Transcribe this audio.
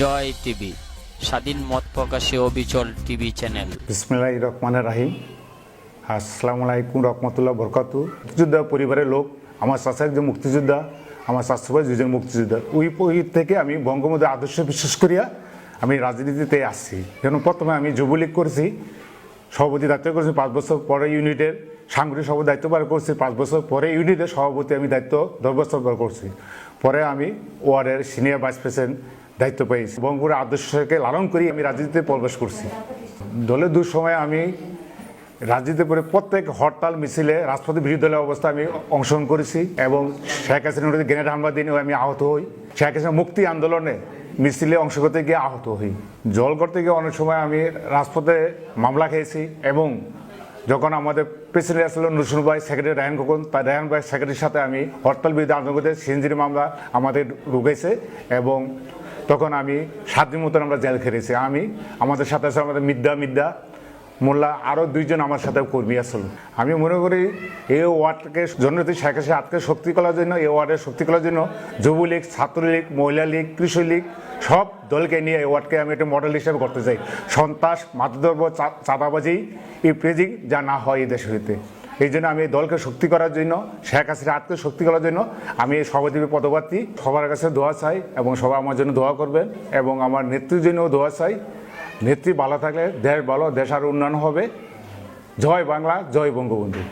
জয় TV, স্বাধীন মত প্রকাশে অবিচল টিভি চ্যানেল। বিসমিল্লাহ রহমানের রাহিম। আসসালামু আলাইকুম রহমতুল্লাহ বরকাতু মুক্তিযোদ্ধা পরিবারের লোক, আমার চাষা একজন মুক্তিযোদ্ধা, আমার শাশুড়ি দুজন মুক্তিযোদ্ধা। ওই ওই থেকে আমি বঙ্গবন্ধু আদর্শ বিশ্বাস করিয়া আমি রাজনীতিতে আসছি। যেন প্রথমে আমি যুবলীগ করেছি সভাপতি দায়িত্ব করেছি, পাঁচ বছর পরে ইউনিটের সাংগঠনিক সভাপতি দায়িত্ব পার করছি, পাঁচ বছর পরে ইউনিটের সভাপতি আমি দায়িত্ব দশ বছর পর করছি। পরে আমি ওয়ার্ডের সিনিয়র ভাইস প্রেসিডেন্ট দায়িত্ব পেয়েছি। বঙ্গবন্ধুর আদর্শকে লালন করি আমি রাজনীতিতে প্রবেশ করছি। দলের দুঃসময় আমি রাজনীতিতে পরে প্রত্যেক হরতাল, মিছিলে রাষ্ট্রপতি বিরোধী দলের অবস্থা আমি অংশগ্রহণ করেছি এবং শেখ বিরুদ্ধে গ্রেনেড হামলা দিনেও আমি আহত হই। শেখ হাসিনা মুক্তি আন্দোলনে মিছিলে অংশ করতে গিয়ে আহত হই। জল করতে গিয়ে অনেক সময় আমি রাজপথে মামলা খেয়েছি এবং যখন আমাদের প্রেসিডেন্ট আসলে নুসুন ভাই সেক্রেটারি রায়ন খোকন তাই রায়ন ভাই সেক্রেটারির সাথে আমি হরতাল বিরুদ্ধে আন্দোলন করতে সিএনজির মামলা আমাদের ঢুকেছে এবং তখন আমি সাত দিন মতন আমরা জেল খেটেছি। আমি, আমাদের সাথে আছে আমাদের মিদ্যা মিদ্যা মোল্লা আরও দুইজন আমার সাথে কর্মী আসল আমি মনে করি এই ওয়ার্ডকে জননেত্রী শেখ হাসিনা আজকে শক্তি করার জন্য, এই ওয়ার্ডের শক্তি করার জন্য যুবলীগ, ছাত্রলীগ মহিলা লীগ কৃষি লীগ সব দলকে নিয়ে এই ওয়ার্ডকে আমি একটা মডেল হিসেবে করতে চাই। সন্ত্রাস মাদদ্রব্য চা- চাঁদাবাজি এই প্রেজিং যা না হয় এই দেশ হইতে এই জন্য আমি দলকে শক্তি করার জন্য, শেখ হাসিনা আজকে শক্তি করার জন্য আমি এই সভাপতি পদপ্রার্থী সবার কাছে দোয়া চাই এবং সবাই আমার জন্য দোয়া করবেন এবং আমার নেত্রীর জন্যও দোয়া চাই। নেত্রী ভালো থাকলে দেশ ভালো দেশ আরও উন্নয়ন হবে। জয় বাংলা জয় বঙ্গবন্ধু।